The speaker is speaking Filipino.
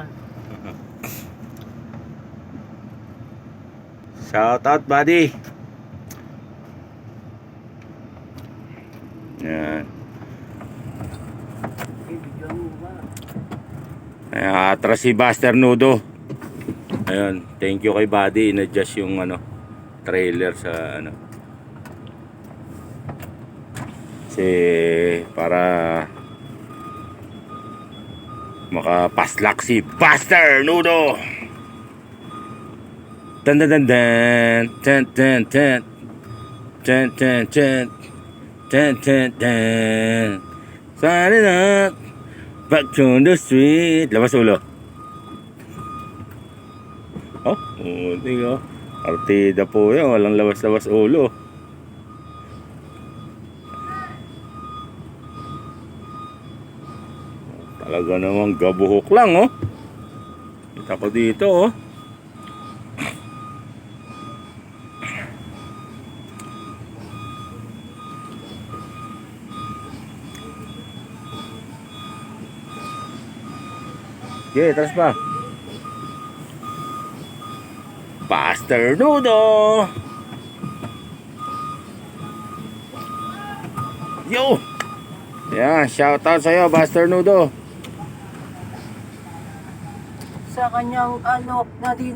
naman. Shout out, buddy. Yan. Ayan, atras si Buster Nudo. Ayun, thank you kay buddy. In-adjust yung ano, trailer sa ano. Kasi para makapaslak si Buster Nudo. Tan tan tan tan tan tan tan tan tan tan tan tan tan Sana na Back to the street. Labas ulo. Oh, hindi ko Partida po yan Walang labas-labas ulo Talaga namang gabuhok lang oh Kita ko dito oh Okay, taas pa. Buster Nudo! Yo! Yan, shout out sa'yo, Buster Nudo. Sa kanyang ano, na